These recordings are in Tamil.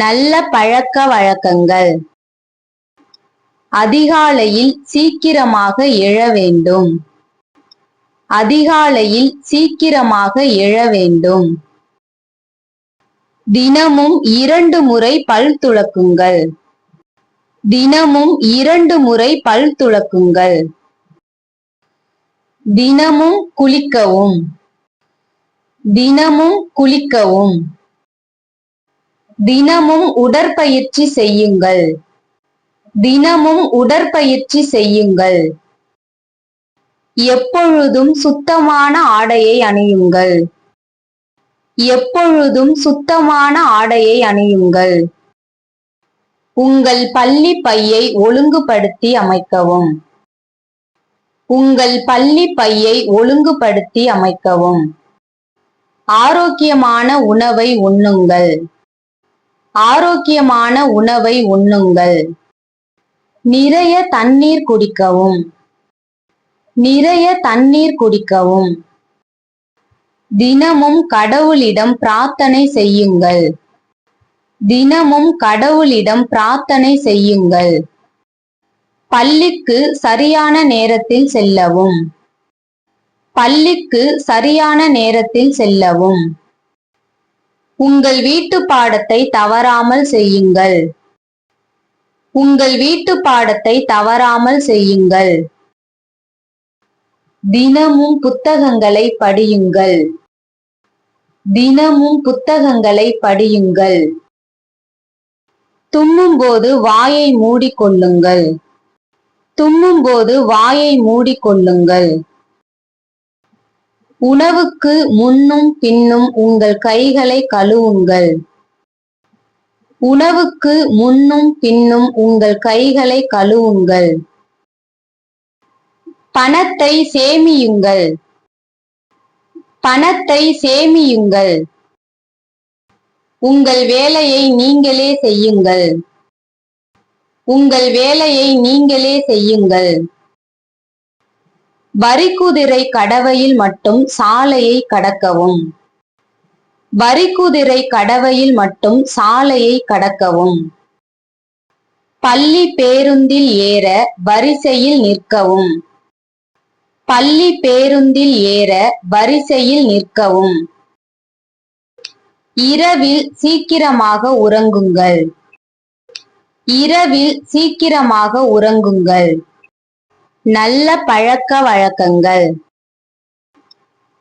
நல்ல பழக்க வழக்கங்கள். அதிகாலையில் சீக்கிரமாக எழ வேண்டும். அதிகாலையில் சீக்கிரமாக எழ வேண்டும். தினமும் இரண்டு முறை பல் துளக்குங்கள். தினமும் இரண்டு முறை பல் துளக்குங்கள். தினமும் குளிக்கவும். தினமும் குளிக்கவும். தினமும் உடற்பயிற்சி செய்யுங்கள். தினமும் உடற்பயிற்சி செய்யுங்கள். எப்பொழுதும் சுத்தமான ஆடையை அணியுங்கள். எப்பொழுதும் சுத்தமான ஆடையை அணியுங்கள். உங்கள் பள்ளி பையை ஒழுங்குபடுத்தி அமைக்கவும். உங்கள் பள்ளி பையை ஒழுங்குபடுத்தி அமைக்கவும். ஆரோக்கியமான உணவை உண்ணுங்கள். ஆரோக்கியமான உணவை உண்ணுங்கள். நிறைய தண்ணீர் குடிக்கவும். நிறைய தண்ணீர் குடிக்கவும். தினமும் கடவுளிடம் பிரார்த்தனை செய்யுங்கள். தினமும் கடவுளிடம் பிரார்த்தனை செய்யுங்கள். பள்ளிக்கு சரியான நேரத்தில் செல்லவும். பள்ளிக்கு சரியான நேரத்தில் செல்லவும். உங்கள் வீட்டு பாடத்தை தவறாமல் செய்யுங்கள். உங்கள் வீட்டு பாடத்தை தவறாமல் செய்யுங்கள். தினமும் புத்தகங்களை படியுங்கள். தினமும் புத்தகங்களை படியுங்கள். தும்மும்போது வாயை மூடிக்கொள்ளுங்கள். தும்மும்போது வாயை மூடிக்கொள்ளுங்கள். உணவுக்கு முன்னும் பின்னும் உங்கள் கைகளை கழுவுங்கள். உணவுக்கு முன்னும் பின்னும் உங்கள் கைகளை கழுவுங்கள். பணத்தை சேமியுங்கள். பணத்தை சேமியுங்கள். உங்கள் வேலையை நீங்களே செய்யுங்கள். உங்கள் வேலையை நீங்களே செய்யுங்கள். வரிக்குதிரை கடவையில் மட்டும் சாலையை கடக்கவும். வரிக்குதிரை கடவையில் மட்டும் சாலையை கடக்கவும். பள்ளி பேருந்தில் ஏற வரிசையில் நிற்கவும். பள்ளி பேருந்தில் ஏற வரிசையில் நிற்கவும். இரவில் சீக்கிரமாக உறங்குங்கள். இரவில் சீக்கிரமாக உறங்குங்கள். நல்ல பழக்க வழக்கங்கள்.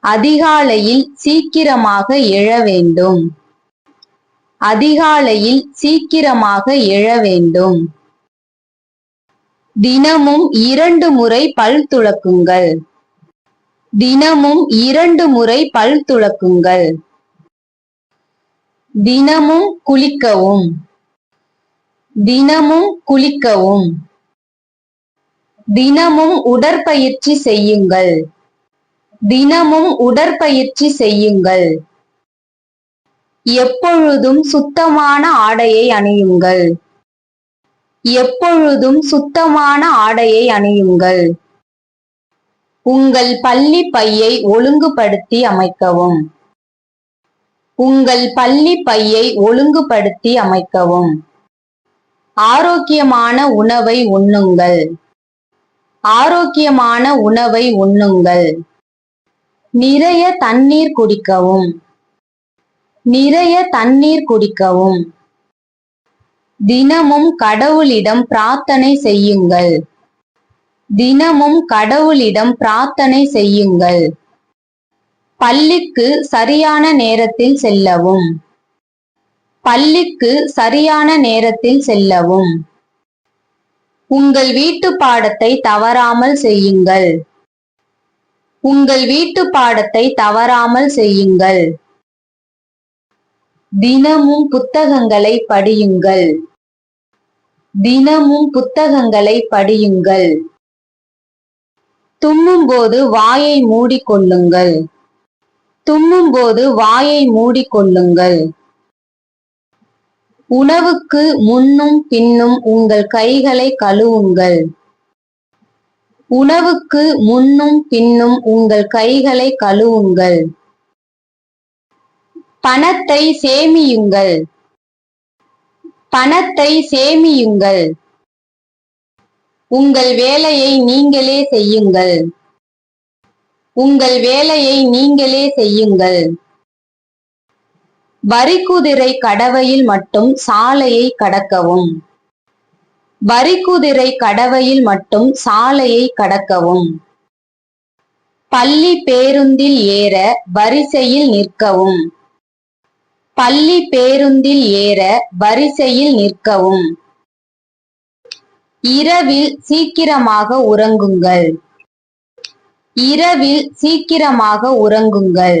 அதிகாலையில் சீக்கிரமாக எழ வேண்டும். அதிகாலையில் சீக்கிரமாக எழ வேண்டும். தினமும் இரண்டு முறை பல் துளக்குங்கள். தினமும் இரண்டு முறை பல் துளக்குங்கள். தினமும் குளிக்கவும். தினமும் குளிக்கவும். தினமும் உடற்பயிற்சி செய்யுங்கள். தினமும் உடற்பயிற்சி செய்யுங்கள். எப்பொழுதும் சுத்தமான ஆடையை அணியுங்கள். எப்பொழுதும் சுத்தமான ஆடையை அணியுங்கள். உங்கள் பள்ளி பையை ஒழுங்குபடுத்தி அமைக்கவும். உங்கள் பள்ளி பையை ஒழுங்குபடுத்தி அமைக்கவும். ஆரோக்கியமான உணவை உண்ணுங்கள். ஆரோக்கியமான உணவை உண்ணுங்கள். நிறைய தண்ணீர் குடிக்கவும். நிறைய தண்ணீர் குடிக்கவும். தினமும் கடவுளிடம் பிரார்த்தனை செய்யுங்கள். தினமும் கடவுளிடம் பிரார்த்தனை செய்யுங்கள். பள்ளிக்கு சரியான நேரத்தில் செல்லவும். பள்ளிக்கு சரியான நேரத்தில் செல்லவும். உங்கள் வீட்டு பாடத்தை தவறாமல் செய்யுங்கள். உங்கள் வீட்டு பாடத்தை தவறாமல் செய்யுங்கள். தினமும் புத்தகங்களை படியுங்கள். தினமும் புத்தகங்களை படியுங்கள். தும்மும்போது வாயை மூடிக்கொள்ளுங்கள். தும்மும்போது வாயை மூடிக்கொள்ளுங்கள். உணவுக்கு முன்னும் பின்னும் உங்கள் கைகளை கழுவுங்கள். உணவுக்கு முன்னும் பின்னும் உங்கள் கைகளை கழுவுங்கள். பணத்தை சேமியுங்கள். பணத்தை சேமியுங்கள். உங்கள் வேலையை நீங்களே செய்யுங்கள். உங்கள் வேலையை நீங்களே செய்யுங்கள். வரிக்குதிரை கடவையில் மட்டும் சாலையை கடக்கவும். வரிக்குதிரை கடவையில் மட்டும் சாலையை கடக்கவும். பள்ளி பேருந்தில் ஏற வரிசையில் நிற்கவும். பள்ளி பேருந்தில் ஏற வரிசையில் நிற்கவும். இரவில் சீக்கிரமாக உறங்குங்கள். இரவில் சீக்கிரமாக உறங்குங்கள்.